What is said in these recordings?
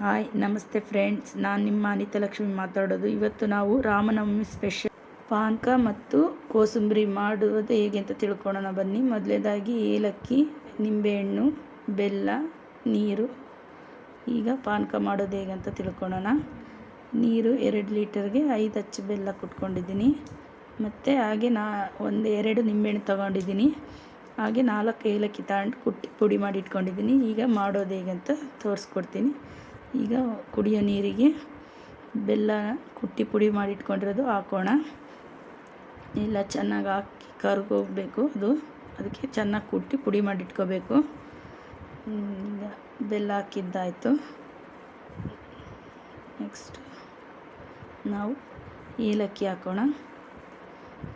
Hi, ನಮಸ್ತೆ friends. ನಾನು ನಿಮ್ಮ ಅನಿತಲಕ್ಷ್ಮಿ ಮಾತಾಡೋದು. ಇವತ್ತು ನಾವು ರಾಮನವಮಿ ಸ್ಪೆಷಲ್ ಪಾನಕ ಮತ್ತು ಕೋಸಂಬರಿ ಮಾಡುವುದು ಹೇಗೆ ಅಂತ ತಿಳ್ಕೊಳ್ಳೋಣ ಬನ್ನಿ. ಮೊದಲೇದಾಗಿ ಏಲಕ್ಕಿ, ನಿಂಬೆಹಣ್ಣು, ಬೆಲ್ಲ, ನೀರು. ಈಗ ಪಾನಕ ಮಾಡೋದು ಹೇಗೆ ಅಂತ ತಿಳ್ಕೊಳ್ಳೋಣ. ನೀರು ಎರಡು ಲೀಟರ್ಗೆ ಐದು ಅಚ್ಚು ಬೆಲ್ಲ ಕುಟ್ಕೊಂಡಿದ್ದೀನಿ. ಮತ್ತು ಹಾಗೆ ನಾ ಒಂದು ಎರಡು ನಿಂಬೆಹಣ್ಣು ತೊಗೊಂಡಿದ್ದೀನಿ. ಹಾಗೆ ನಾಲ್ಕು ಏಲಕ್ಕಿ ತಗೊಂಡು ಕುಟ್ಟಿ ಪುಡಿ ಮಾಡಿ ಇಟ್ಕೊಂಡಿದ್ದೀನಿ. ಈಗ ಮಾಡೋದು ಹೇಗೆ ಅಂತ ತೋರಿಸ್ಕೊಡ್ತೀನಿ. ಈಗ ಕುಡಿಯೋ ನೀರಿಗೆ ಬೆಲ್ಲ ಕುಟ್ಟಿ ಪುಡಿ ಮಾಡಿ ಇಟ್ಕೊಂಡಿರೋದು ಹಾಕೋಣ. ಎಲ್ಲ ಚೆನ್ನಾಗಿ ಹಾಕಿ ಕರ್ಗೋಗ್ಬೇಕು ಅದು. ಅದಕ್ಕೆ ಚೆನ್ನಾಗಿ ಕುಟ್ಟಿ ಪುಡಿ ಮಾಡಿ ಇಟ್ಕೋಬೇಕು ಈಗ ಬೆಲ್ಲ ಹಾಕಿದ್ದಾಯಿತು. ನೆಕ್ಸ್ಟ್ ನಾವು ಏಲಕ್ಕಿ ಹಾಕೋಣ.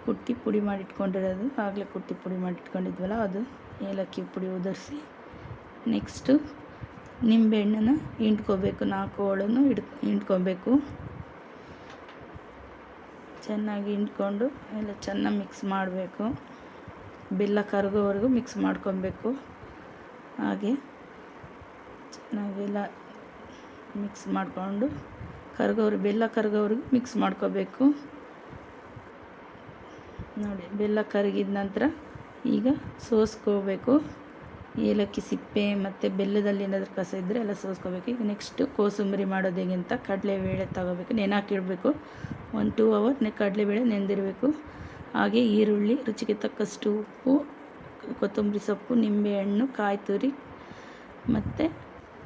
ಕುಟ್ಟಿ ಪುಡಿ ಮಾಡಿ ಇಟ್ಕೊಂಡಿರೋದು ಆಗಲೇ ಕುಟ್ಟಿ ಪುಡಿ ಮಾಡಿ ಇಟ್ಕೊಂಡಿದ್ವಲ್ಲ ಅದು ಏಲಕ್ಕಿ ಪುಡಿ ಉದುರಿಸಿ. ನೆಕ್ಸ್ಟು ನಿಂಬೆಹಣ್ಣನ್ನು ಹಿಂಡ್ಕೋಬೇಕು, ನಾಲ್ಕು ಹೋಳನ್ನು ಹಿಡ್, ಹಿಂಡ್ಕೊಬೇಕು. ಚೆನ್ನಾಗಿ ಹಿಂಡ್ಕೊಂಡು ಎಲ್ಲ ಚೆನ್ನಾಗಿ ಮಿಕ್ಸ್ ಮಾಡಬೇಕು. ಬೆಲ್ಲ ಕರಗೋವರೆಗೂ ಮಿಕ್ಸ್ ಮಾಡ್ಕೊಬೇಕು. ಹಾಗೆ ಚೆನ್ನಾಗೆಲ್ಲ ಮಿಕ್ಸ್ ಮಾಡಿಕೊಂಡು ಕರಗೋರು ಬೆಲ್ಲ ಕರಗೋವರೆಗೂ ಮಿಕ್ಸ್ ಮಾಡ್ಕೋಬೇಕು. ನೋಡಿ, ಬೆಲ್ಲ ಕರಗಿದ ನಂತರ ಈಗ ಸೋಸ್ಕೋಬೇಕು. ಏಲಕ್ಕಿ, ಸಿಪ್ಪೆ ಮತ್ತು ಬೆಲ್ಲದಲ್ಲಿ ಏನಾದರೂ ಕಸ ಇದ್ದರೆ ಎಲ್ಲ ಸೋಸ್ಕೋಬೇಕು. ಈಗ ನೆಕ್ಸ್ಟು ಕೋಸಂಬರಿ ಮಾಡೋದು ಹೇಗೆ ಅಂತ ಕಡಲೆಬೇಳೆ ತಗೋಬೇಕು. ನೆನಾಕಿಡಬೇಕು ಒಂದು ಟೂ ಅವರ್ ನೆ ಕಡಲೆಬೇಳೆ ನೆಂದಿರಬೇಕು. ಹಾಗೆ ಈರುಳ್ಳಿ, ರುಚಿಗೆ ತಕ್ಕಷ್ಟು ಉಪ್ಪು, ಕೊತ್ತಂಬರಿ ಸೊಪ್ಪು ನಿಂಬೆಹಣ್ಣು ಕಾಯಿ ತುರಿ ಮತ್ತು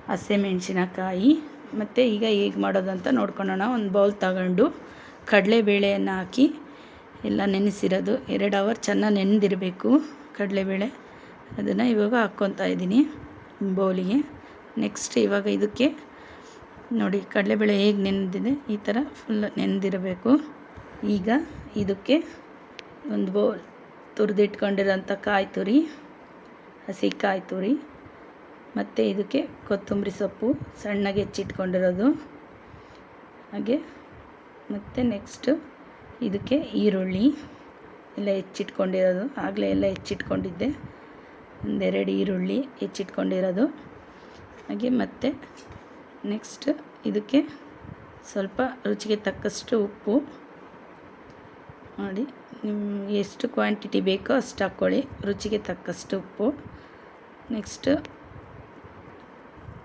ಹಸಿಮೆಣಸಿನಕಾಯಿ ಮತ್ತು ಈಗ ಹೇಗೆ ಮಾಡೋದಂತ ನೋಡ್ಕೊಳ್ಳೋಣ. ಒಂದು ಬೌಲ್ ತಗೊಂಡು ಕಡಲೆಬೇಳೆಯನ್ನು ಹಾಕಿ ಎಲ್ಲ ನೆನೆಸಿರೋದು. ಎರಡು ಅವರ್ ಚೆನ್ನಾಗಿ ನೆನೆದಿರಬೇಕು ಕಡಲೆಬೇಳೆ ಅದನ್ನು ಇವಾಗ ಹಾಕ್ಕೊತಾ ಇದ್ದೀನಿ ಬೌಲಿಗೆ. ನೆಕ್ಸ್ಟ್ ಇವಾಗ ಇದಕ್ಕೆ ನೋಡಿ ಕಡಲೆಬೇಳೆ ಹೇಗೆ ನೆನೆದಿದೆ, ಈ ಥರ ಫುಲ್ ನೆನೆದಿರಬೇಕು. ಈಗ ಇದಕ್ಕೆ ಒಂದು ಬೌಲ್ ತುರಿದಿಟ್ಕೊಂಡಿರೋಂಥ ಕಾಯಿ ತುರಿ, ಹಸಿ ಕಾಯಿ ತುರಿ, ಮತ್ತು ಇದಕ್ಕೆ ಕೊತ್ತಂಬರಿ ಸೊಪ್ಪು ಸಣ್ಣಗೆ ಹೆಚ್ಚಿಟ್ಕೊಂಡಿರೋದು. ಹಾಗೆ ಮತ್ತು ನೆಕ್ಸ್ಟು ಇದಕ್ಕೆ ಈರುಳ್ಳಿ ಎಲ್ಲ ಹೆಚ್ಚಿಟ್ಕೊಂಡಿರೋದು, ಆಗಲೇ ಎಲ್ಲ ಹೆಚ್ಚಿಟ್ಕೊಂಡಿದ್ದೆ. ಒಂದೆರಡು ಈರುಳ್ಳಿ ಹೆಚ್ಚಿಟ್ಕೊಂಡಿರೋದು. ಹಾಗೆ ಮತ್ತು ನೆಕ್ಸ್ಟ್ ಇದಕ್ಕೆ ಸ್ವಲ್ಪ ರುಚಿಗೆ ತಕ್ಕಷ್ಟು ಉಪ್ಪು. ನೋಡಿ ನಿಮ್ಮ ಎಷ್ಟು ಕ್ವಾಂಟಿಟಿ ಬೇಕೋ ಅಷ್ಟು ಹಾಕ್ಕೊಳ್ಳಿ, ರುಚಿಗೆ ತಕ್ಕಷ್ಟು ಉಪ್ಪು. ನೆಕ್ಸ್ಟು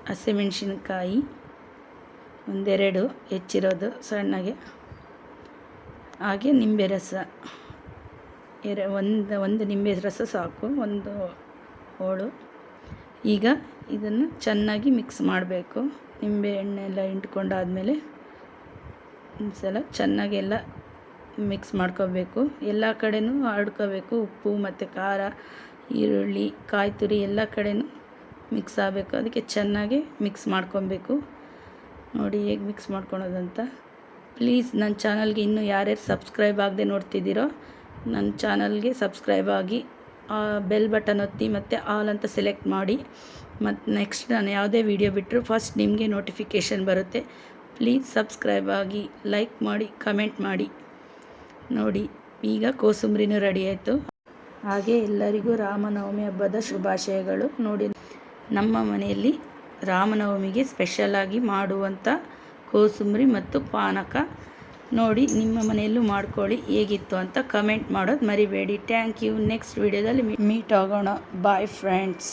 ಹಸಿಮೆಣ್ಸಿನ್ಕಾಯಿ ಒಂದೆರಡು ಹೆಚ್ಚಿರೋದು ಸಣ್ಣಗೆ. ಹಾಗೆ ನಿಂಬೆ ರಸ. ಎರ ಒಂದು ಒಂದು ನಿಂಬೆ ರಸ ಸಾಕು, ಒಂದು ಹೋಳು. ಈಗ ಇದನ್ನು ಚೆನ್ನಾಗಿ ಮಿಕ್ಸ್ ಮಾಡಬೇಕು. ನಿಂಬೆ ಹಣ್ಣೆಲ್ಲ ಇಂಟ್ಕೊಂಡಾದಮೇಲೆ ಒಂದು ಸಲ ಚೆನ್ನಾಗಿ ಎಲ್ಲ ಮಿಕ್ಸ್ ಮಾಡ್ಕೋಬೇಕು. ಎಲ್ಲ ಕಡೆಯೂ ಆಡ್ಕೋಬೇಕು. ಉಪ್ಪು ಮತ್ತು ಖಾರ, ಈರುಳ್ಳಿ ಕಾಯಿ ತುರಿ ಎಲ್ಲ ಕಡೆಯೂ ಮಿಕ್ಸ್ ಆಗಬೇಕು. ಅದಕ್ಕೆ ಚೆನ್ನಾಗಿ ಮಿಕ್ಸ್ ಮಾಡ್ಕೊಬೇಕು. ನೋಡಿ ಹೇಗೆ ಮಿಕ್ಸ್ ಮಾಡ್ಕೊಳೋದಂತ. ಪ್ಲೀಸ್ ನನ್ನ ಚಾನಲ್ಗೆ ಇನ್ನೂ ಯಾರ್ಯಾರು ಸಬ್ಸ್ಕ್ರೈಬ್ ಆಗದೆ ನೋಡ್ತಿದ್ದೀರೋ ನನ್ನ ಚಾನಲ್ಗೆ ಸಬ್ಸ್ಕ್ರೈಬ್ ಆಗಿ. ಬೆಲ್ ಬಟನ್ ಒತ್ತಿ ಮತ್ತು ಆಲ್ ಅಂತ ಸೆಲೆಕ್ಟ್ ಮಾಡಿ. ಮತ್ತು ನೆಕ್ಸ್ಟ್ ನಾನು ಯಾವುದೇ ವಿಡಿಯೋ ಬಿಟ್ಟರು ಫಸ್ಟ್ ನಿಮಗೆ ನೋಟಿಫಿಕೇಷನ್ ಬರುತ್ತೆ. ಪ್ಲೀಸ್ ಸಬ್ಸ್ಕ್ರೈಬ್ ಆಗಿ ಲೈಕ್ ಮಾಡಿ ಕಮೆಂಟ್ ಮಾಡಿ. ನೋಡಿ, ಈಗ ಕೋಸುಂಬ್ರಿನೂ ರೆಡಿ ಆಯಿತು. ಹಾಗೆ ಎಲ್ಲರಿಗೂ ರಾಮನವಮಿ ಹಬ್ಬದ ಶುಭಾಶಯಗಳು. ನೋಡಿ, ನಮ್ಮ ಮನೆಯಲ್ಲಿ ರಾಮನವಮಿಗೆ ಸ್ಪೆಷಲಾಗಿ ಮಾಡುವಂಥ ಕೋಸುಂಬರಿ ಮತ್ತು ಪಾನಕ. ನೋಡಿ, ನಿಮ್ಮ ಮನೆಯಲ್ಲೂ ಮಾಡ್ಕೊಳ್ಳಿ. ಹೇಗಿತ್ತು ಅಂತ ಕಮೆಂಟ್ ಮಾಡೋದು ಮರಿಬೇಡಿ. ಥ್ಯಾಂಕ್ ಯು ನೆಕ್ಸ್ಟ್ ವಿಡಿಯೋದಲ್ಲಿ ಮೀಟ್ ಆಗೋಣ. Bye friends